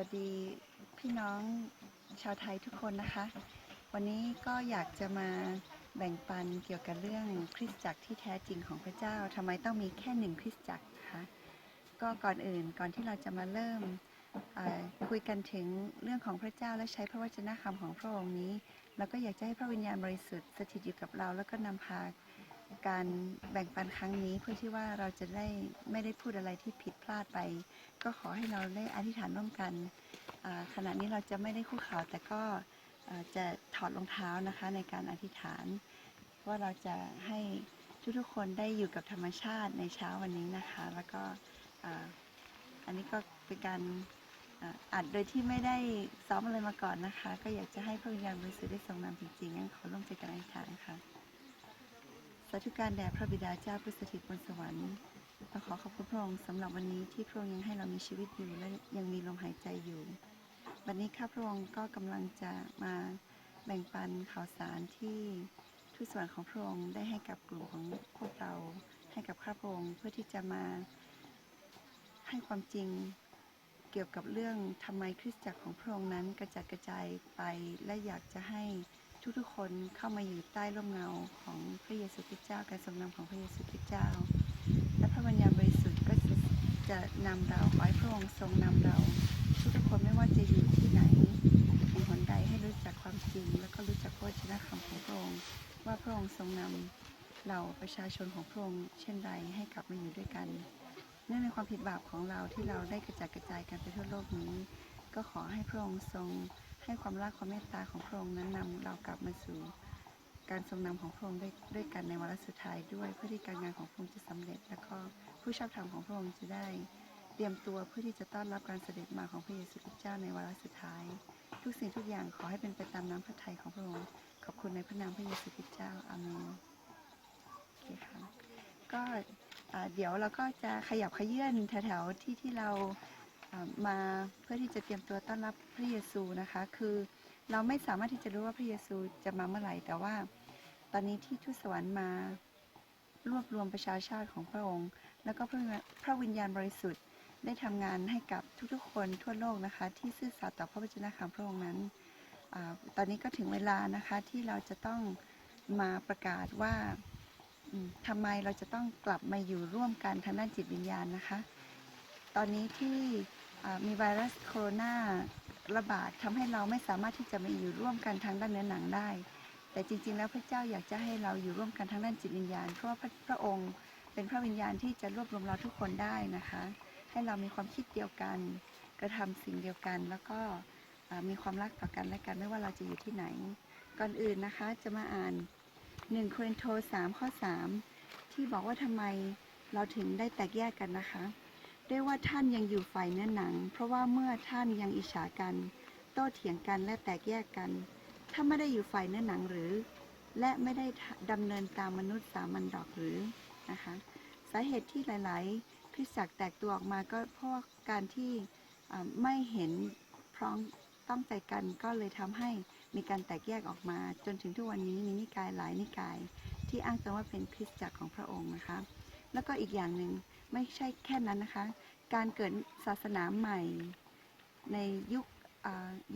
วัสดีพี่น้องชาวไทยทุกคนนะคะ วันนี้ก็อยากจะมาแบ่งปันเกี่ยวกับเรื่องคริสตจักรที่แท้จริงของพระเจ้าทำไมต้องมีแค่หนึ่งคริสตจักรนะคะก็ก่อนอื่นก่อนที่เราจะมาเริ่มคุยกันถึงเรื่องของพระเจ้าและใช้พระวจนะคำของพระองค์นี้เราก็อยากจะให้พระวิญญาณบริสุทธิ์สถิตอยู่กับเรา แล้วก็นำพา การแบ่งปันครั้งนี้เพื่อที่ว่าเราจะได้ไม่ได้พูดอะไรที่ผิดพลาดไป ก็ขอให้เราได้อธิษฐานร่วมกันขณะนี้เราจะไม่ได้คู่ข่าวแต่ก็จะถอดรองเท้านะคะในการอธิษฐาน ว่าเราจะให้ทุกๆคนได้อยู่กับธรรมชาติในเช้าวันนี้นะคะ แล้วก็อันนี้ก็เป็นการอัดโดยที่ไม่ได้ซ้อมอะไรมาก่อนนะคะ ก็อยากจะให้พระวิญญาณบริสุทธิ์ได้ทรงนำจริงๆงั้นขอร่วมใจกันอธิษฐานค่ะาธุการแด่พระบิดาเจ้าผู้สถิตบนสวรรค์เราขอขอบคุณพระองค์สำหรับวันนี้ที่พระองค์ยังให้เรามีชีวิตอยู่และยังมีลมหายใจอยู่วันนี้ข้าพระองค์ก็กำลังจะมาแบ่งปันข่าวสารที่ทุกส่วนของพระองค์ได้ให้กับกลุ่มของพวกเราให้กับข้าพระองค์เพื่อที่จะมาให้ความจริงเกี่ยวกับเรื่องทำไมคริสตจักรของพระองค์นั้นกระจัดกระจายไปและอยากจะให้ ทุกๆคนเข้ามาอยู่ใต้ร่มเงาของพระเยซูคริสต์เจ้า การทรงนำของพระเยซูคริสต์เจ้า และพระวิญญาณบริสุทธิ์ก็จะจะนำเราขอให้พระองค์ทรงนำเราทุกๆคนไม่ว่าจะอยู่ที่ไหนแห่งหนใดให้รู้จักความจริง แล้วก็รู้จักพระวจนะคำของพระองค์ว่าพระองค์ทรงนำเราประชาชนของพระองค์เช่นใดให้กลับมาอยู่ด้วยกันเนื่องในความผิดบาปของเราที่เราได้กระจัดกระจายกันไปทั่วโลกนี้ ก็ขอให้พระองค์ทรง ให้ความรักความเมตตาของพระองค์นั้นนำเรากลับมาสู่การทรงนำของพระองค์ด้วยด้วยกันในวาระสุดท้ายด้วยเพื่อที่การงานของพระองค์จะสำเร็จ และก็ผู้ชอบธรรมของพระองค์จะได้ เตรียมตัวเพื่อที่จะต้อนรับการเสด็จมาของพระเยซูคริสต์เจ้าในวาระสุดท้าย ทุกสิ่งทุกอย่างขอให้เป็นไปตามน้ำพระทัยของพระองค์ขอบคุณในพระนามพระเยซูคริสต์เจ้าอาเมนโอเคค่ะก็เดี๋ยวเราก็จะขยับขยื่นแถวๆที่ที่เรา มาเพื่อที่จะเตรียมตัวต้อนรับพระเยซูนะคะ คือเราไม่สามารถที่จะรู้ว่าพระเยซูจะมาเมื่อไหร่ แต่ว่า ตอนนี้ที่ทูตสวรรค์มารวบรวมประชาชาติของพระองค์ แล้วก็พระวิญญาณพระวิญญาณบริสุทธิ์ได้ทำงานให้กับทุกๆ คนทั่วโลกนะคะ ที่ซื่อสัตย์ต่อพระวจนะคำพระองค์นั้นอตอนนี้ก็ถึงเวลานะคะที่เราจะต้องมาประกาศว่าอืมทำไมเราจะต้องกลับมาอยู่ร่วมกันทางด้านจิตวิญญาณนะคะ ตอนนี้ที่ มีไวรัสโคโรนาระบาดทำให้เราไม่สามารถที่จะมาอยู่ร่วมกันทางด้านเนื้อหนังได้ แต่จริง ๆ แล้วพระเจ้าอยากจะให้เราอยู่ร่วมกันทางด้านจิตวิญญาณ เพราะว่าพระพระองค์เป็นพระวิญญาณที่จะรวบรวมเราทุกคนได้นะคะ ให้เรามีความคิดเดียวกัน กระทำสิ่งเดียวกัน แล้วก็มีความรักต่อกันและกันไม่ว่าเราจะอยู่ที่ไหน ก่อนอื่นนะคะจะมาอ่าน1โครินโต3ข้อ 3 ที่บอกว่าทำไมเราถึงได้แตกแยกกันนะคะ ด้วยว่าท่านยังอยู่ฝ่ายเนื้อหนัง เพราะว่าเมื่อท่านยังอิจฉากัน โต้เถียงกันและแตกแยกกัน ถ้าไม่ได้อยู่ฝ่ายเนื้อหนังหรือ และไม่ได้ดำเนินตามมนุษย์สามัญดอกหรือนะคะสาเหตุที่หลาย ๆ คริสตจักรแตกตัวออกมาก็เพราะการที่ไม่เห็นพร้อมต้องใจกันก็เลยทำให้มีการแตกแยกออกมา จนถึงทุกวันนี้มีนิกายหลายนิกาย ที่อ้างตัวว่าเป็นคริสตจักรของพระองค์นะคะ แล้วก็อีกอย่างหนึ่ง ไม่ใช่แค่นั้นนะคะ การเกิดศาสนาใหม่ในยุค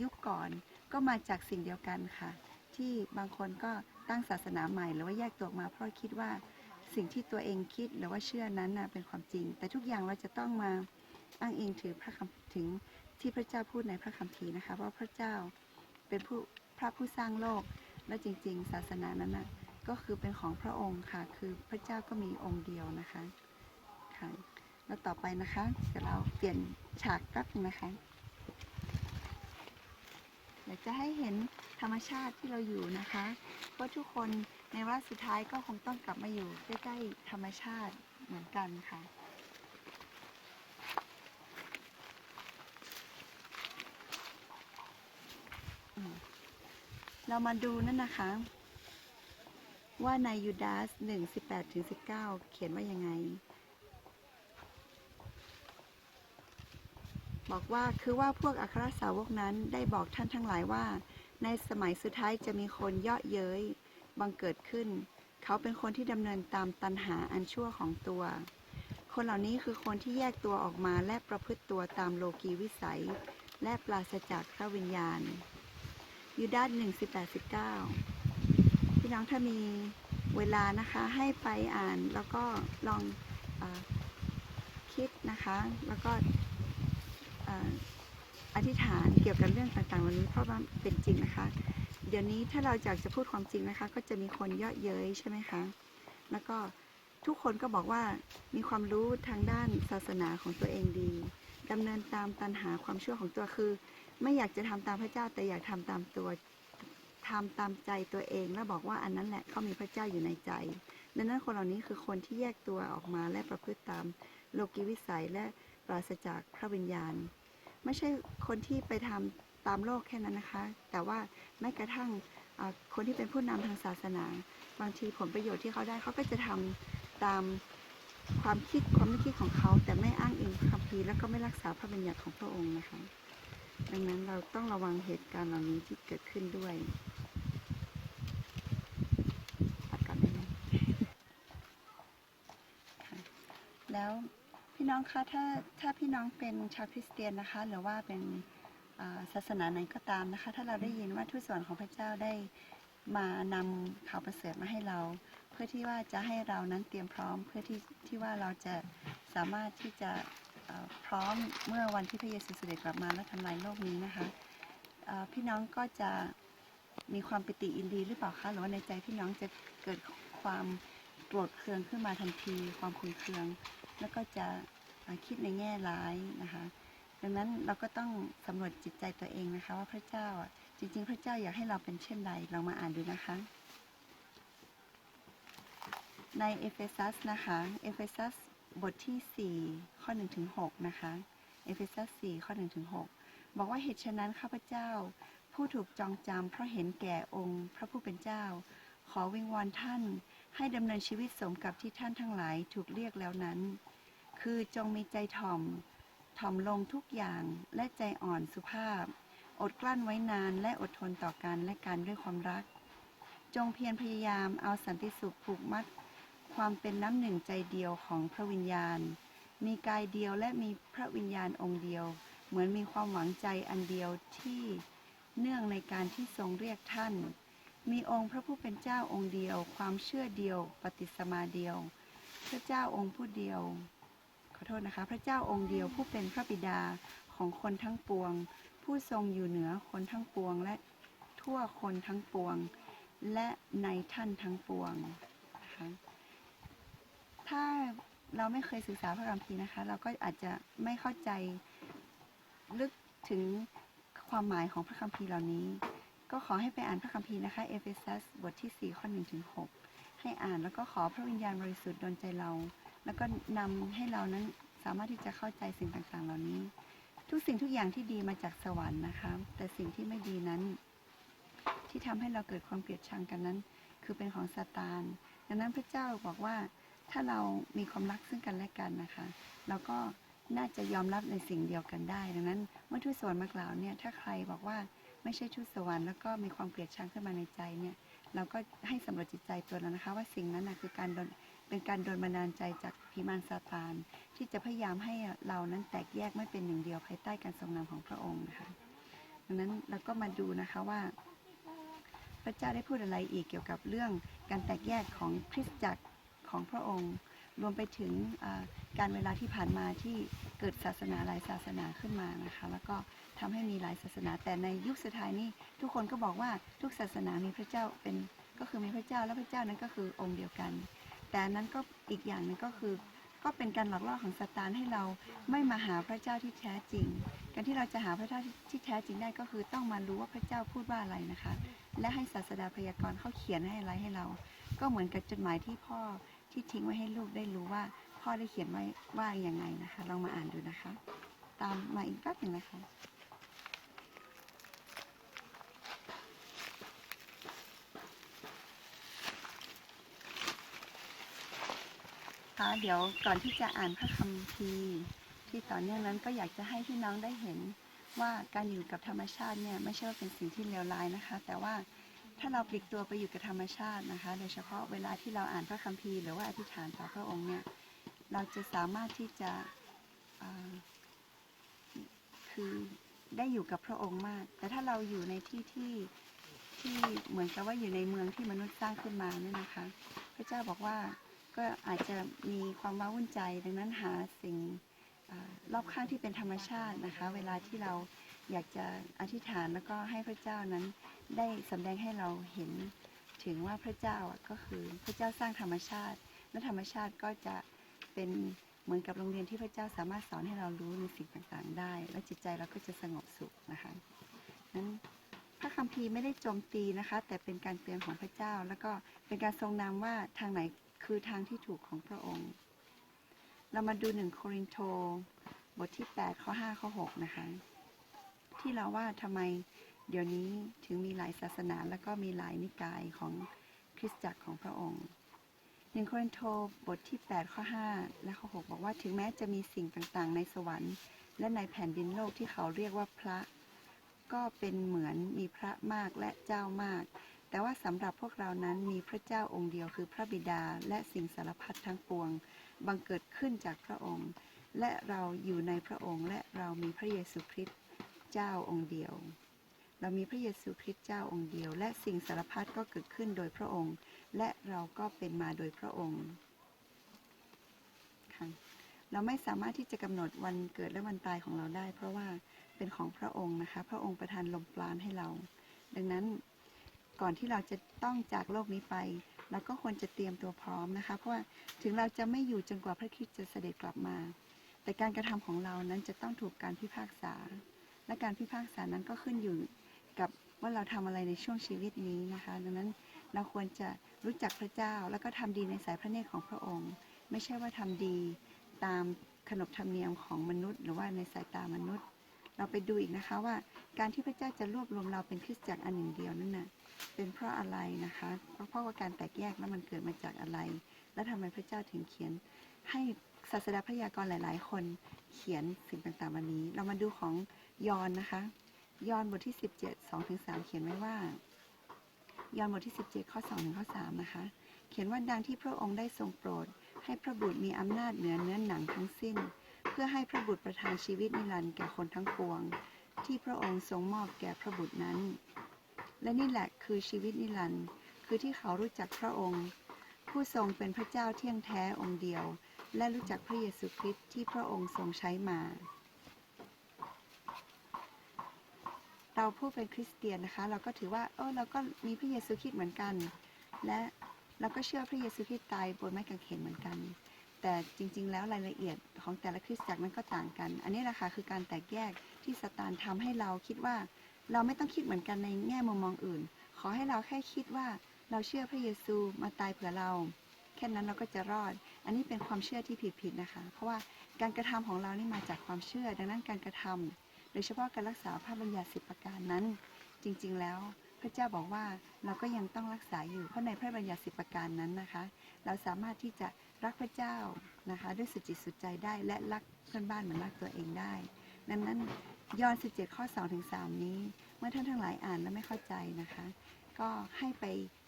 ยุคก่อนก็มาจากสิ่งเดียวกันค่ะ ที่บางคนก็ตั้งศาสนาใหม่ หรือว่าแยกตัวออกมาเพราะคิดว่าสิ่งที่ตัวเองคิดหรือว่าเชื่อนั้นนะเป็นความจริง แต่ทุกอย่างเราจะต้องมาอ้างอิงถือพระคำถึงที่พระเจ้าพูดในพระคัมภีร์นะคะว่าพระเจ้าเป็นผู้พระผู้สร้างโลก และจริง ๆ ศาสนานั้นนะก็คือเป็นของพระองค์ค่ะ คือพระเจ้าก็มีองค์เดียวนะคะ คะแล้วต่อไปนะคะเดี๋ยวเราเปลี่ยนฉากแป๊บนึงนะคะอยากจะให้เห็นธรรมชาติที่เราอยู่นะคะว่าะทุกคนในวาสุดท้ายก็คงต้องกลับมาอยู่ใกล้ๆธรรมชาติเหมือนกันค่ะเรามาดูนั่นนะคะ ว่าในยูดาสหนึ่งสิบแปดถึงสิบเก้าเขียนว่ายังไง บอกว่าคือว่าพวกอัครสาวกนั้นได้บอกท่านทั้งหลายว่า ในสมัยสุดท้ายจะมีคนเยาะเย้ยบังเกิดขึ้น เขาเป็นคนที่ดำเนินตามตันหาอันชั่วของตัว คนเหล่านี้คือคนที่แยกตัวออกมาและประพฤติตัวตามโลกีวิสัย และปราศจากพระวิญญาณ ยูดาสหนึ่งสิบแปดสิบเก้าพี่น้องถ้ามีเวลานะคะให้ไปอ่านแล้วก็ลองอคิดนะคะ แล้วก็ อธิษฐานเกี่ยวกับเรื่องต่างๆเหล่านี้เพราะว่าเป็นจริงนะคะ เดี๋ยวนี้ถ้าเราอยากจะพูดความจริงนะคะ ก็จะมีคนเยาะเย้ยใช่ไหมคะ แล้วก็ทุกคนก็บอกว่ามีความรู้ทางด้านศาสนาของตัวเองดีดำเนินตามตันหาความเชื่อของตัวคือ ไม่อยากจะทำตามพระเจ้าแต่อยากทำตามตัวทำตามใจตัวเอง แล้วบอกว่าอันนั้นแหละเขามีพระเจ้าอยู่ในใจ ดังนั้นคนเหล่านี้คือคนที่แยกตัวออกมาและประพฤติตามโลกิวิสัยและปราศจากพระวิญญาณ ไม่ใช่คนที่ไปทำตามโลกแค่นั้นนะคะ แต่ว่าแม้กระทั่งคนที่เป็นผู้นำทางศาสนา บางทีผลประโยชน์ที่เขาได้เขาก็จะทำตามความคิดความไม่คิดของเขา แต่ไม่อ้างอิงคัมภีร์แล้วก็ไม่รักษาพระบัญญัติของพระองค์นะคะ ดังนั้นเราต้องระวังเหตุการณ์เหล่านี้ที่เกิดขึ้นด้วยตัดก่อนได้ไหมแล้ว พี่น้องคะถ้าถ้าพี่น้องเป็นชาวคริสเตียนนะคะ หรือว่าเป็นศาสนาไหนก็ตามนะคะ ถ้าเราได้ยินว่าทูตสวรรค์ของพระเจ้าได้มานำข่าวประเสริฐมาให้เรา เพื่อที่ว่าจะให้เรานั้นเตรียมพร้อมเพื่อที่ที่ว่าเราจะสามารถที่จะพร้อมเมื่อวันที่พระเยซูเสด็จกลับมาและทำลายโลกนี้นะคะพี่น้องก็จะมีความปิติอินดีหรือเปล่าคะหรือว่าในใจพี่น้องจะเกิดความโกรธเคืองขึ้นมาทันที ความขุ่นเคือง แล้วก็จะคิดในแง่ร้ายนะคะ ดังนั้นเราก็ต้องสำรวจจิตใจตัวเองนะคะ ว่าพระเจ้าอะจริง ๆ พระเจ้าอยากให้เราเป็นเช่นใดเรามาอ่านดูนะคะ ในเอเฟซัสนะคะเอเฟซัสบทที่ 4 ข้อ1ถึง6นะคะเอเฟซัส4ข้อ1ถึง6บอกว่าเหตุฉะนั้นข้าพเจ้า ผู้ถูกจองจำเพราะเห็นแก่องค์ พระผู้เป็นเจ้า ขอวิงวอนท่าน ให้ดำเนินชีวิตสมกับที่ท่านทั้งหลายถูกเรียกแล้วนั้น คือจงมีใจถ่อม ถ่อมลงทุกอย่างและใจอ่อนสุภาพ อดกลั้นไว้นานและอดทนต่อกันและกันด้วยความรัก จงเพียรพยายามเอาสันติสุขผูกมัด ความเป็นน้ำหนึ่งใจเดียวของพระวิญญาณ มีกายเดียวและมีพระวิญญาณองค์เดียว เหมือนมีความหวังใจอันเดียวที่เนื่องในการที่ทรงเรียกท่าน มีองค์พระผู้เป็นเจ้าองค์เดียว ความเชื่อเดียว ปฏิสมาเดียว พระเจ้าองค์ผู้เดียว ขอโทษนะคะ พระเจ้าองค์เดียวผู้เป็นพระบิดาของคนทั้งปวง ผู้ทรงอยู่เหนือคนทั้งปวงและทั่วคนทั้งปวง และในท่านทั้งปวงนะคะถ้าเราไม่เคยศึกษาพระคัมภีร์นะคะ เราก็อาจจะไม่เข้าใจลึกถึงความหมายของพระคัมภีร์เหล่านี้ ก็ขอให้ไปอ่านพระคัมภีร์นะคะ เอเฟซัสบทที่ 4 ข้อ1ถึง6ให้อ่านแล้วก็ขอพระวิญญาณบริสุทธิ์ดลใจเรา แล้วก็นำให้เรานั้นสามารถที่จะเข้าใจสิ่งต่างๆ เหล่านี้ ทุกสิ่งทุกอย่างที่ดีมาจากสวรรค์นะคะ แต่สิ่งที่ไม่ดีนั้น ที่ทำให้เราเกิดความเกลียดชังกันนั้น คือเป็นของซาตาน ดังนั้นพระเจ้าบอกว่าถ้าเรามีความรักซึ่งกันและกันนะคะ เราก็น่าจะยอมรับในสิ่งเดียวกันได้ ดังนั้นเมื่อทูตสวรรค์มากล่าวเนี่ย ถ้าใครบอกว่า ไม่ใช่ทูตสวรรค์แล้วก็มีความเกลียดชังขึ้นมาในใจเนี่ยเราก็ให้สำรวจจิตใจตัวเรานะคะ ว่าสิ่งนั้นนะคือการโดนเป็นการโดนบันดาลใจจากพิมานซาตาน ที่จะพยายามให้เรานั้นแตกแยกไม่เป็นหนึ่งเดียวภายใต้การทรงนำของพระองค์นะคะดังนั้นเราก็มาดูนะคะว่า พระเจ้าได้พูดอะไรอีกเกี่ยวกับเรื่องการแตกแยกของคริสตจักรของพระองค์ รวมไปถึงการเวลาที่ผ่านมาที่เกิดศาสนาหลายศาสนาขึ้นมานะคะแล้วก็ทำให้มีหลายศาสนา แต่ในยุคสุดท้ายนี้ทุกคนก็บอกว่าทุกศาสนามีพระเจ้าเป็นก็คือมีพระเจ้าและพระเจ้านั้นก็คือองค์เดียวกัน แต่นั้นก็อีกอย่างหนึงก็คือ ก็เป็นการหลอกล่อของซาตานให้เราไม่มาหาพระเจ้าที่แท้จริง การที่เราจะหาพระเจ้าที่ที่แท้จริงได้ก็คือต้องมารู้ว่าพระเจ้าพูดว่าอะไรนะคะ และให้ศาสดาพยากรณ์เขาเขียนให้อะไรให้เรา ก็เหมือนกับจดหมายที่พ่อ ที่ทิ้งไว้ให้ลูกได้รู้ว่า พ่อได้เขียนไว้ว่าอย่างไงนะคะ ลองมาอ่านดูนะคะ ตามมาอีกแป๊บหนึ่งนะคะค่ะเดี๋ยวก่อนที่จะอ่านพระคัมภีร์ที่ต่อเนื่องนั้นก็อยากจะให้พี่น้องได้เห็นว่าการอยู่กับธรรมชาติเนี่ยไม่ใช่ว่าเป็นสิ่งที่เลวร้ายนะคะ แต่ว่า ถ้าเราปลีกตัวไปอยู่กับธรรมชาตินะคะ โดยเฉพาะเวลาที่เราอ่านพระคัมภีร์หรือว่าอธิษฐานต่อพระองค์เนี่ย เราจะสามารถที่จะคือได้อยู่กับพระองค์มาก แต่ถ้าเราอยู่ในที่ที่ที่เหมือนกับว่าอยู่ในเมืองที่มนุษย์สร้างขึ้นมาเนี่ยนะคะ พระเจ้าบอกว่าก็อาจจะมีความว้าวุ่นใจ ดังนั้นหาสิ่งอรอบข้างที่เป็นธรรมชาตินะคะ เวลาที่เรา อยากจะอธิษฐานแล้วก็ให้พระเจ้านั้นได้สำแดงให้เราเห็นถึงว่าพระเจ้าก็คือพระเจ้าสร้างธรรมชาติ และธรรมชาติก็จะเป็นเหมือนกับโรงเรียนที่พระเจ้าสามารถสอนให้เรารู้ในสิ่งต่างๆ ได้ และจิตใจเราก็จะสงบสุขนะคะนั้นพระคัมภีร์ไม่ได้โจมตีนะคะ แต่เป็นการเตือนของพระเจ้า แล้วก็เป็นการทรงนำว่าทางไหนคือทางที่ถูกของพระองค์ เรามาดูหนึ่งโครินโตบทที่8ข้อ5ข้อ6นะคะ ที่เราว่าทำไมเดี๋ยวนี้ถึงมีหลายศาสนาแล้วก็มีหลายนิกายของคริสตจักรของพระองค์หนึ่งโครินโตบทที่ 8 ข้อ 5 และข้อ 6 บอกว่าถึงแม้จะมีสิ่งต่างๆ ในสวรรค์ และในแผ่นดินโลกที่เขาเรียกว่าพระ ก็เป็นเหมือนมีพระมากและเจ้ามาก แต่ว่าสำหรับพวกเรานั้นมีพระเจ้าองค์เดียวคือพระบิดาและสิ่งสารพัดทั้งปวง บังเกิดขึ้นจากพระองค์ และเราอยู่ในพระองค์และเรามีพระเยซูคริสต์ เจ้าองค์เดียว เรามีพระเยซูคริสต์เจ้าองค์เดียว และสิ่งสารพัดก็เกิดขึ้นโดยพระองค์ และเราก็เป็นมาโดยพระองค์ค่ะเราไม่สามารถที่จะกำหนดวันเกิดและวันตายของเราได้ เพราะว่าเป็นของพระองค์นะคะ พระองค์ประทานลมปราณให้เรา ดังนั้นก่อนที่เราจะต้องจากโลกนี้ไปเราก็ควรจะเตรียมตัวพร้อมนะคะ เพราะว่าถึงเราจะไม่อยู่จนกว่าพระคริสต์จะเสด็จกลับมา แต่การกระทำของเรานั้นจะต้องถูกการพิพากษา และการพิพากษานั้นก็ขึ้นอยู่กับว่าเราทำอะไรในช่วงชีวิตนี้นะคะ ดังนั้นเราควรจะรู้จักพระเจ้า แล้วก็ทำดีในสายพระเนตรของพระองค์ ไม่ใช่ว่าทำดีตามขนบธรรมเนียมของมนุษย์ หรือว่าในสายตามนุษย์ เราไปดูอีกนะคะว่าการที่พระเจ้าจะรวบรวมเราเป็นคริสตจักรอันหนึ่งเดียวนั่นน่ะเป็นเพราะอะไรนะคะเพราะเพราะว่าการแตกแยกแล้วมันเกิดมาจากอะไร และทำไมพระเจ้าถึงเขียน ให้ศาสดาพยากรณ์หลาย ๆ คนเขียนสิ่งต่างๆวันนี้ เรามาดูของ ยอนนะคะ ยอนบทที่17 2ถึง3เขียนไว้ว่า ยอนบทที่17ข้อ2ถึงข้อ3นะคะ เขียนว่าดังที่พระองค์ได้ทรงโปรด ให้พระบุตรมีอำนาจเหนือเนื้อหนังทั้งสิ้น เพื่อให้พระบุตรประทานชีวิตนิรันดร์แก่คนทั้งปวง ที่พระองค์ทรงมอบแก่พระบุตรนั้น และนี่แหละคือชีวิตนิรันดร์คือที่เขารู้จักพระองค์ ผู้ทรงเป็นพระเจ้าเที่ยงแท้องค์เดียว และรู้จักพระเยซูคริสต์ที่พระองค์ทรงใช้มา เราผู้เป็นคริสเตียนนะคะ เราก็ถือว่าเออเราก็มีพระเยซูคริสต์เหมือนกัน และเราก็เชื่อพระเยซูคริสต์ตายบนไม้กางเขนเหมือนกัน แต่จริง ๆ แล้วรายละเอียดของแต่ละคริสตจักรนั้นก็ต่างกัน อันนี้แหละค่ะคือการแตกแยกที่สตานทำให้เราคิดว่า เราไม่ต้องคิดเหมือนกันในแง่มุมมองอื่น ขอให้เราแค่คิดว่าเราเชื่อพระเยซูมาตายเผื่อเรา แค่นั้นเราก็จะรอด อันนี้เป็นความเชื่อที่ผิดๆนะคะ เพราะว่าการกระทำของเรานี่มาจากความเชื่อ ดังนั้นการกระทำ โดยเฉพาะการรักษาพระบัญญัติสิบประการนั้น จริงๆแล้วพระเจ้าบอกว่าเราก็ยังต้องรักษาอยู่เพราะในพระบัญญัติสิบประการนั้นนะคะ เราสามารถที่จะรักพระเจ้านะคะด้วยสุจิตสุดใจได้และรักเพื่อนบ้านเหมือนรักตัวเองได้ ดังนั้นย้อน 17 ข้อ2ถึง3นี้ เมื่อท่านทั้งหลายอ่านแล้วไม่เข้าใจนะคะ ก็ให้ไป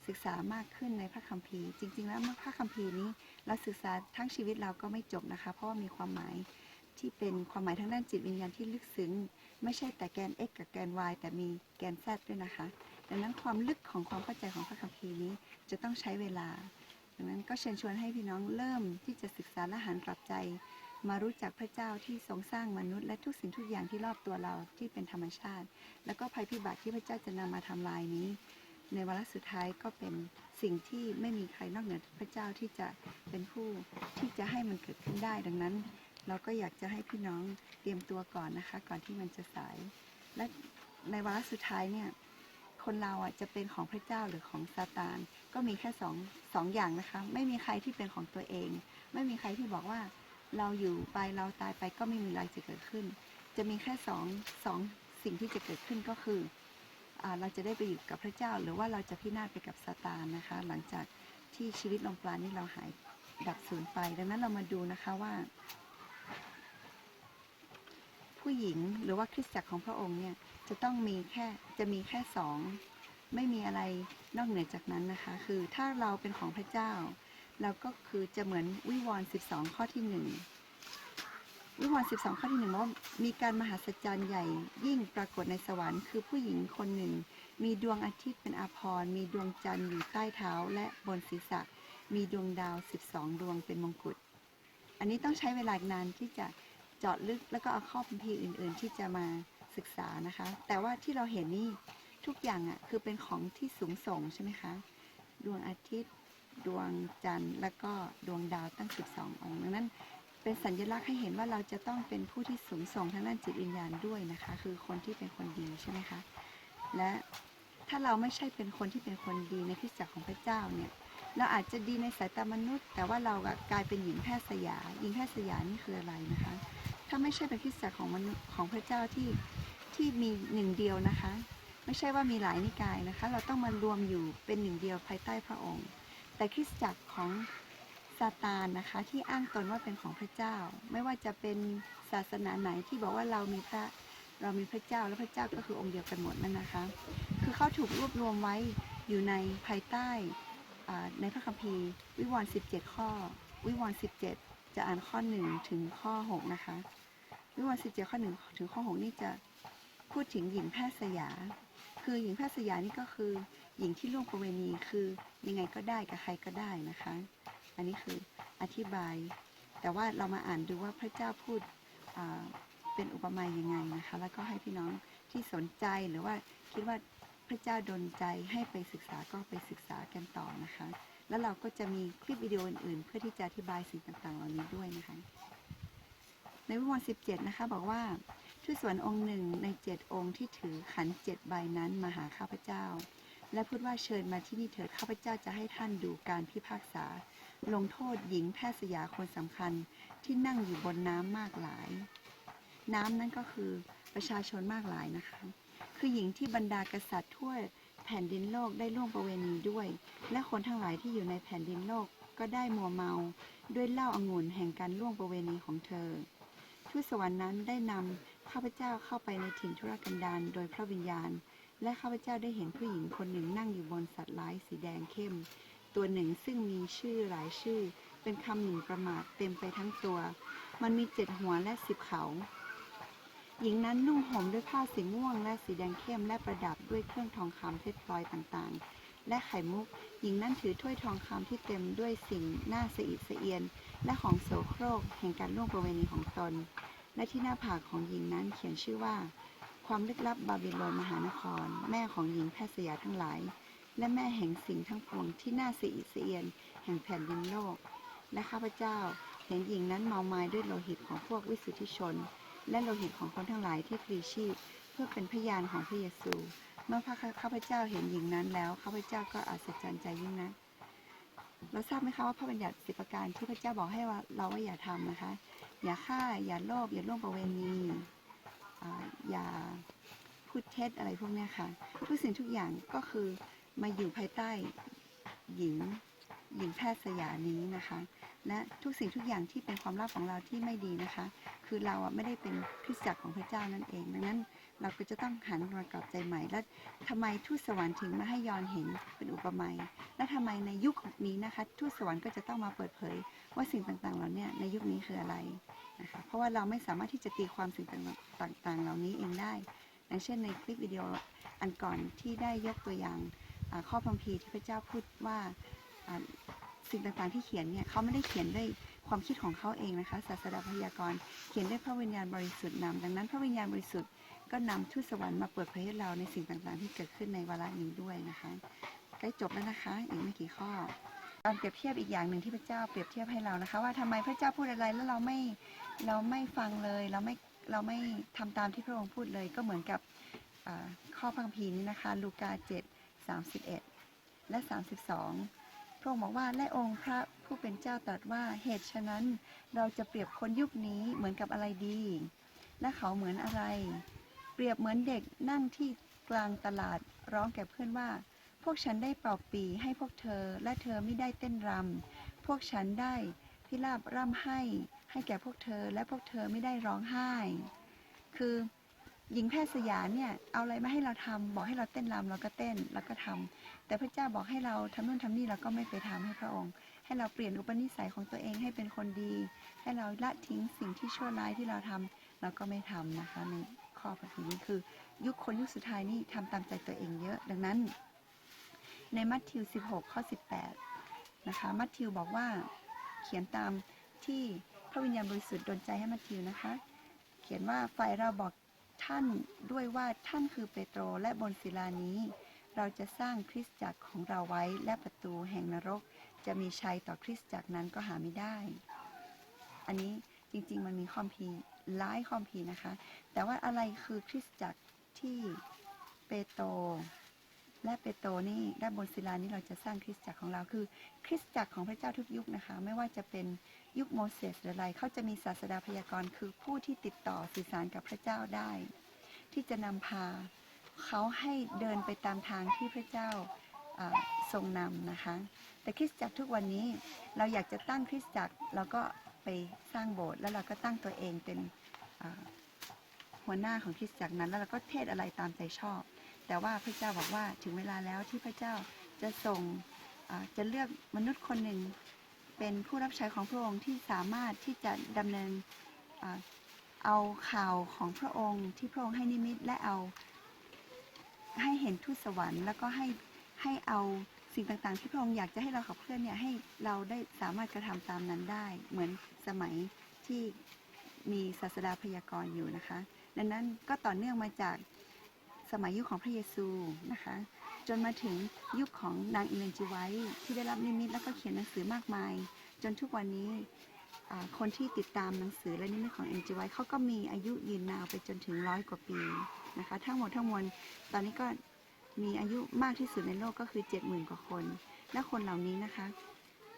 ศึกษามากขึ้นในพระคัมภีร์ จริง ๆ แล้วเมื่อพระคัมภีร์นี้เราศึกษาทั้งชีวิตเราก็ไม่จบนะคะ เพราะว่ามีความหมาย ที่เป็นความหมายทางด้านจิตวิญญาณที่ลึกซึ้ง ไม่ใช่แต่แกน x กับแกน y แต่มีแกน z ด้วยนะคะ ดังนั้นความลึกของความเข้าใจของพระคัมภีร์นี้จะต้องใช้เวลา ดังนั้นก็เชิญชวนให้พี่น้องเริ่มที่จะศึกษาและหันกลับใจ มารู้จักพระเจ้าที่ทรงสร้างมนุษย์และทุกสิ่งทุกอย่างที่รอบตัวเราที่เป็นธรรมชาติ แล้วก็ภัยพิบัติที่พระเจ้าจะนำมาทำลายนี้ ในวาระสุดท้ายก็เป็นสิ่งที่ไม่มีใครนอกเหนือพระเจ้าที่จะเป็นผู้ที่จะให้มันเกิดขึ้นได้ ดังนั้น เราก็อยากจะให้พี่น้องเตรียมตัวก่อนนะคะ ก่อนที่มันจะสาย และในวาระสุดท้ายเนี่ยคนเราอะจะเป็นของพระเจ้าหรือของซาตาน ก็มีแค่สองสองอย่างนะคะ ไม่มีใครที่เป็นของตัวเอง ไม่มีใครที่บอกว่าเราอยู่ไปเราตายไปก็ไม่มีอะไรจะเกิดขึ้น จะมีแค่สองสองสิ่งที่จะเกิดขึ้นก็คืออเราจะได้ไปอยู่กับพระเจ้า หรือว่าเราจะพินาศไปกับซาตานนะคะ หลังจากที่ชีวิตลมปราณนี้เราหายดับสูญไป ดังนั้นเรามาดูนะคะว่า ผู้หญิงหรือว่าคริสตจักรของพระองค์เนี่ยจะต้องมีแค่จะมีแค่สองไม่มีอะไรนอกเหนือจากนั้นนะคะ คือถ้าเราเป็นของพระเจ้า เราก็คือจะเหมือนวิวรณ์12 ข้อที่หนึ่งวิวรณ์12 ข้อที่หนึ่งว่ามีการมหัศจรรย์ใหญ่ยิ่งปรากฏในสวรรค์คือผู้หญิงคนหนึ่ง มีดวงอาทิตย์เป็นอาภรณ์มีดวงจันทร์อยู่ใต้เท้าและบนศีรษะ มีดวงดาว 12 ดวงเป็นมงกุฎอันนี้ต้องใช้เวลานานที่จะ เจาะลึกแล้วก็เอาข้อคัมภีร์อื่น ๆ ที่จะมาศึกษานะคะ แต่ว่าที่เราเห็นนี่ทุกอย่างอะคือเป็นของที่สูงส่งใช่ไหมคะดวงอาทิตย์ ดวงจันทร์ แล้วก็ดวงดาวตั้ง 12 องค์ดังนั้นเป็นสัญลักษณ์ให้เห็นว่าเราจะต้องเป็นผู้ที่สูงส่งทางด้านจิตวิญญาณด้วยนะคะ คือคนที่เป็นคนดีใช่ไหมคะ และถ้าเราไม่ใช่เป็นคนที่เป็นคนดีในคริจักรของพระเจ้าเนี่ยเราอาจจะดีในสายตามนุษย์ แต่ว่าเราอะกลายเป็นหญิงแพทย์สยาหญิงแพทย์สยานี่คืออะไรนะคะ ถ้าไม่ใช่เป็นคริสตจักรของมนุษย์ของพระเจ้าที่ที่มีหนึ่งเดียวนะคะ ไม่ใช่ว่ามีหลายนิกายนะคะ เราต้องมารวมอยู่เป็นหนึ่งเดียวภายใต้พระองค์ แต่คริสตจักรของซาตานนะคะ ที่อ้างตนว่าเป็นของพระเจ้า ไม่ว่าจะเป็นศาสนาไหนที่บอกว่าเรามีพระเรามีพระเจ้าและพระเจ้าก็คือองค์เดียวกันหมดนั่นนะคะ คือเขาถูกรวบรวมไว้อยู่ในภายใต้ในพระคัมภีร์ วิวรณ์17 ข้อ วิวรณ์17 จะอ่านข้อ 1 ถึงข้อ 6 นะคะ วิวรณ์17ข้อ1ถึงข้อ6นี่จะพูดถึงหญิงแพทย์สยา คือหญิงแพทย์สยานี่ก็คือ หญิงที่ล่วงประเวณีคือยังไงก็ได้กับใครก็ได้นะคะ อันนี้คืออธิบาย แต่ว่าเรามาอ่านดูว่าพระเจ้าพูดเป็นอุปมายังไงนะคะ แล้วก็ให้พี่น้องที่สนใจหรือว่าคิดว่าพระเจ้าดลใจให้ไปศึกษาก็ไปศึกษากันต่อนะคะ แล้วเราก็จะมีคลิปวิดีโออื่นๆ เพื่อที่จะอธิบายสิ่งต่างๆ เหล่านี้ด้วยนะคะ ในวิวรณ์17นะคะ บอกว่าทูตสวรรค์องค์หนึ่งในเจ็ดองค์ที่ถือขันเจ็ดใบนั้นมาหาข้าพเจ้า และพูดว่าเชิญมาที่นี่เถิดข้าพเจ้าจะให้ท่านดูการพิพากษา ลงโทษหญิงแพทย์สยาคนสำคัญที่นั่งอยู่บนน้ำมากหลาย น้ำนั้นก็คือประชาชนมากหลายนะคะ คือหญิงที่บรรดากษัตริย์ทั่วแผ่นดินโลกได้ล่วงประเวณีด้วย และคนทั้งหลายที่อยู่ในแผ่นดินโลกก็ได้มัวเมา ด้วยเหล้าอางุ่นแห่งการล่วงประเวณีของเธอ ทูตสวรรค์นั้นได้นำข้าพเจ้าเข้าไปในถิ่นทุรกันดารโดยพระวิญญาณ และข้าพเจ้าได้เห็นผู้หญิงคนหนึ่งนั่งอยู่บนสัตว์ร้ายสีแดงเข้ม ตัวหนึ่งซึ่งมีชื่อหลายชื่อ เป็นคำหนึ่งประมาทเต็มไปทั้งตัว มันมีเจ็ดหัวและสิบเขาหญิงนั้นนุ่งห่มด้วยผ้าสีม่วงและสีแดงเข้มและประดับด้วยเครื่องทองคำเพชรพลอยต่างๆ และไข่มุก หญิงนั้นถือถ้วยทองคำที่เต็มด้วยสิ่งน่าสะอิดสะเอียน และของโสโครกแห่งการล่วงประเวณีของตน และที่หน้าผากของหญิงนั้นเขียนชื่อว่า ความลึกลับบาบิโลนมหานคร แม่ของหญิงแพทย์สยาทั้งหลาย และแม่แห่งสิ่งทั้งปวงที่น่าสะอิสเอียน แห่งแผ่นดินโลก และข้าพเจ้าเห็นหญิงนั้นเมาไม้ด้วยโลหิตของพวกวิสุทธิชน และโลหิตของคนทั้งหลายที่พลีชีพ เพื่อเป็นพยานของพระเยซู เมื่อพระข้าพเจ้าเห็นหญิงนั้นแล้วข้าพเจ้าก็อัศจรรย์ใจยิ่งนัก เราทราบไหมคะว่าพระบัญญัติสิบประการที่พระเจ้าบอกให้ว่าเราว่าอย่าทำนะคะ อย่าฆ่า อย่าโลภ อย่าล่วงประเวณีอย่าพูดเท็จอะไรพวกนี้ค่ะ ทุกสิ่งทุกอย่างก็คือมาอยู่ภายใต้หญิงหญิงแพทย์สยานี้นะคะ และทุกสิ่งทุกอย่างที่เป็นความลับของเราที่ไม่ดีนะคะ คือเราอะไม่ได้เป็นคริสตจักรของพระเจ้านั่นเอง ดังนั้นเราก็จะต้องหันมากลับใจใหม่ และทำไมทูตสวรรค์ถึงมาให้ยอนเห็นเป็นอุปมาและทำไมในยุคนี้นะคะทูตสวรรค์ก็จะต้องมาเปิดเผย ว่าสิ่งต่างๆเหล่าเนี้ในยุคนี้คืออะไรนะคะเพราะว่าเราไม่สามารถที่จะตีความสิ่งต่างๆ เหล่านี้เองได้อย่างเช่นในคลิปวิดีโออันก่อนที่ได้ยกตัวอย่างข้อพัมพีที่พระเจ้าพูดว่า สิ่งต่างๆที่เขียนเนี่ยเขาไม่ได้เขียนด้วยความคิดของเขาเองนะคะศาสดาพยากรณ์เขียนด้วยพระวิญญาณบริสุทธิ์นำดังนั้นพระวิญญาณบริสุทธิ์ก็นำทูตสวรรค์มาเปิดเผยให้เราในสิ่งต่างๆ ที่เกิดขึ้นในวาระนี้ด้วยนะคะใกล้จบแล้วนะคะอีกไม่กี่ข้อการเปรียบเทียบอีกอย่างหนึ่งที่พระเจ้าเปรียบเทียบให้เรานะคะ ว่าทำไมพระเจ้าพูดอะไรแล้วเราไม่เราไม่ฟังเลยเราไม่เราไม่ทำตามที่พระองค์พูดเลย ก็เหมือนกับข้อพระคัมภีนี้นะคะ ลูกา7 31และ32 พระองค์บอกว่าและองค์พระผู้เป็นเจ้าตรัสว่าเหตุฉะนั้นเราจะเปรียบคนยุคนี้เหมือนกับอะไรดี และเขาเหมือนอะไร เปรียบเหมือนเด็กนั่งที่กลางตลาดร้องแก่เพื่อนว่า พวกฉันได้เป่าปีให้พวกเธอ และเธอไม่ได้เต้นรำพวกฉันได้พิราบร่ำให้ให้แก่พวกเธอ และพวกเธอไม่ได้ร้องไห้ คือ หญิงแพทย์สยามเนี่ยเอาอะไรมาให้เราทำบอกให้เราเต้นรำเราก็เต้นเราก็ทำแต่พระเจ้าบอกให้เราทำนู่นทำนี่เราก็ไม่ไปทำให้พระองค์ ให้เราเปลี่ยนอุปนิสัยของตัวเองให้เป็นคนดี ให้เราละทิ้งสิ่งที่ชั่วร้ายที่เราทำเราก็ไม่ทำนะคะในข้อพระคัมภีร์นี้คือ ยุคคนยุคสุดท้ายนี่ทำตามใจตัวเองเยอะ ดังนั้น ในมัทธิว 16 ข้อ 18 นะคะ มัทธิวบอกว่าเขียนตามที่พระวิญญาณบริสุทธิ์ดลใจให้มัทธิวนะคะ เขียนว่าฝ่ายเราบอก ท่านด้วยว่าท่านคือเปโตรและบนศิลานี้ เราจะสร้างคริสตจักรของเราไว้และประตูแห่งนรก จะมีชัยต่อคริสตจักรนั้นก็หาไม่ได้ อันนี้จริงๆมันมีคอมพีหลายคอมพีนะคะ แต่ว่าอะไรคือคริสตจักรที่เปโตรและเปโตรนี่ด้านบนศิลานี้เราจะสร้างคริสตจักรของเราคือ คริสตจักรของพระเจ้าทุกยุคนะคะ ไม่ว่าจะเป็น ยุคโมเสสหรืออะไรเขาจะมีศาสดาพยากรณ์คือผู้ที่ติดต่อสื่อสารกับพระเจ้าได้ ที่จะนำพาเขาให้เดินไปตามทางที่พระเจ้าทรงนำนะคะ แต่คริสตจักรทุกวันนี้เราอยากจะตั้งคริสตจักรเราก็ไปสร้างโบสถ์แล้วเราก็ตั้งตัวเองเป็นหัวหน้าของคริสตจักรนั้น แล้วเราก็เทศอะไรตามใจชอบ แต่ว่าพระเจ้าบอกว่าถึงเวลาแล้วที่พระเจ้าจะส่งจะเลือกมนุษย์คนหนึ่ง เป็นผู้รับใช้ของพระองค์ที่สามารถที่จะดำเนินเอาข่าวของพระองค์ที่พระองค์ให้นิมิตและเอาให้เห็นทูตสวรรค์แล้วก็ให้ให้เอาสิ่งต่างๆ ที่พระองค์อยากจะให้เราขับเคลื่อนเนี่ยให้เราได้สามารถกระทำตามนั้นได้ เหมือนสมัยที่มีศาสดาพยากรณ์อยู่นะคะ ดังนั้นก็ต่อเนื่องมาจากสมัยยุคของพระเยซูนะคะ จนมาถึงยุคของนางอิเลนจิไวท์ที่ได้รับนิมิตแล้วก็เขียนหนังสือมากมาย จนทุกวันนี้คนที่ติดตามหนังสือและนิมิตของเอเลนจิไวท์เขาก็มีอายุยืนนาวไปจนถึงร้อยกว่าปีนะคะทั้งหมดทั้งมวลตอนนี้ก็มีอายุมากที่สุดในโลกก็คือเจ็ดหมื่นกว่าคน และคนเหล่านี้นะคะ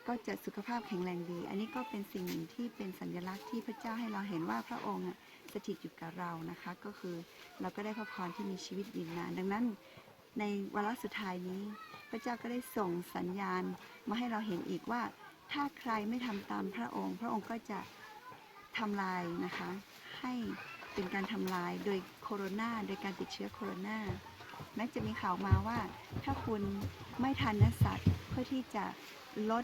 ก็จะสุขภาพแข็งแรงดี อันนี้ก็เป็นสิ่งหนึ่งที่เป็นสัญลักษณ์ที่พระเจ้าให้เราเห็นว่าพระองค์สถิตอยู่กับเรานะคะ ก็คือเราก็ได้พระพรที่มีชีวิตยืนนาน ดังนั้น ในวาระสุดท้ายนี้ พระเจ้าก็ได้ส่งสัญญาณมาให้เราเห็นอีกว่า ถ้าใครไม่ทำตามพระองค์ พระองค์ก็จะทำลายนะคะ ให้เป็นการทำลายโดยโคโรนาโดยการติดเชื้อโคโรนาแม้จะมีข่าวมาว่า ถ้าคุณไม่ทานเนื้อสัตว์เพื่อที่จะลด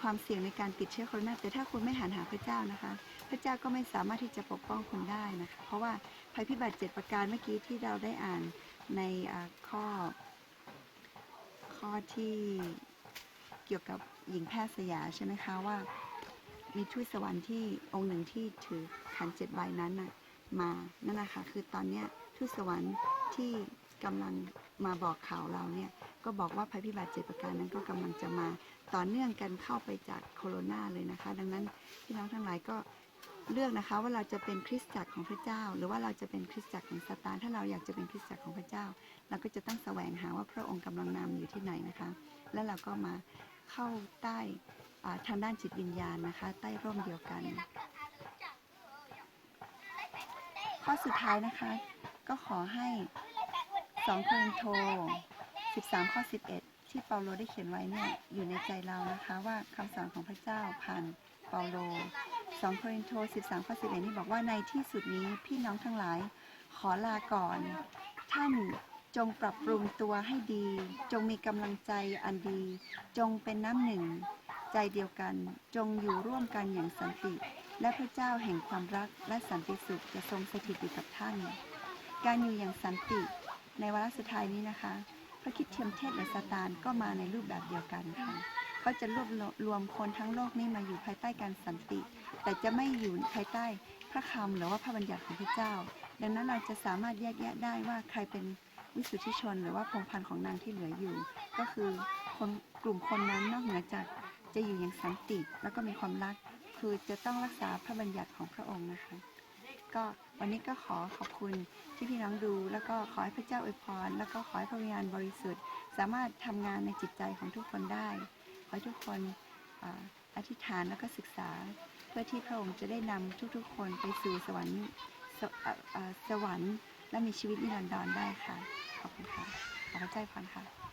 ความเสี่ยงในการติดเชื้อโคโรนาแต่ถ้าคุณไม่หันหาพระเจ้านะคะ พระเจ้าก็ไม่สามารถที่จะปกป้องคุณได้นะคะ เพราะว่าภัยพิบัติเจ็ดประการเมื่อกี้ที่เราได้อ่าน ในข้อ ข้อที่เกี่ยวกับหญิงแพทย์สยามใช่ไหมคะว่ามีทูตสวรรค์ที่องค์หนึ่งที่ถือขันเจ็ดใบนั้นน่ะมานั่นนะคะคือตอนเนี้ยทูตสวรรค์ที่กำลังมาบอกข่าวเราเนี่ยก็บอกว่าภัยพิบัติเจ็ดประการนั้นก็กำลังจะมาต่อเนื่องกันเข้าไปจากโคโรนาเลยนะคะ ดังนั้นพี่น้องทั้งหลายก็ เลือกนะคะว่าเราจะเป็นคริสตจักรของพระเจ้า หรือว่าเราจะเป็นคริสตจักรของซาตานถ้าเราอยากจะเป็นคริสตจักรของพระเจ้า เราก็จะต้องแสวงหาว่าพระองค์กำลังนำอยู่ที่ไหนนะคะ แล้วเราก็มาเข้าใต้ทางด้านจิตวิญญาณนะคะ ใต้ร่มเดียวกัน ข้อสุดท้ายนะคะ ก็ขอให้2โครินโต13 ข้อ 11 ที่เปาโลได้เขียนไว้เนี่ยอยู่ในใจเรานะคะ ว่าคำสอนของพระเจ้าผ่าน เปาโล 2 โครินโต13ข้อ11นี่บอกว่าในที่สุดนี้พี่น้องทั้งหลายขอลาก่อน ท่านจงปรับปรุงตัวให้ดี จงมีกำลังใจอันดี จงเป็นน้ำหนึ่ง ใจเดียวกันจงอยู่ร่วมกันอย่างสันติ และพระเจ้าแห่งความรักและสันติสุขจะทรงสถิตอยู่กับท่าน การอยู่อย่างสันติ ในวาระสุดท้ายนี้นะคะ พระคิดเทียมเทศและซาตานก็มาในรูปแบบเดียวกันค่ะ เขาจะรวบรวมคนทั้งโลกนี้มาอยู่ภายใต้การสันติ แต่จะไม่อยู่ภายใต้พระคำหรือว่าพระบัญญัติของพระเจ้า ดังนั้นเราจะสามารถแยกแยะได้ว่าใครเป็นวิสุทธิชน หรือว่าพงพันธุ์ของนางที่เหลืออยู่ ก็คือคนกลุ่มคนนั้นนอกเหนือจากจะอยู่อย่างสันติ แล้วก็มีความรักคือจะต้องรักษาพระบัญญัติของพระองค์นะคะ ก็วันนี้ก็ขอขอบคุณที่พี่น้องดู แล้วก็ขอให้พระเจ้าอวยพร แล้วก็ขอให้พระวิญญาณบริสุทธิ์ สามารถทำงานในจิตใจของทุกคนได้ ขอทุกคนออธิษฐานแล้วก็ศึกษา เพื่อที่พระองค์จะได้นำทุกๆ คนไปสู่สวรรค์สวอ่าอ่าสวรรค์และมีชีวิตนิรันดรได้ค่ะ ขอบคุณค่ะ ขอพระเจ้าพรค่ะ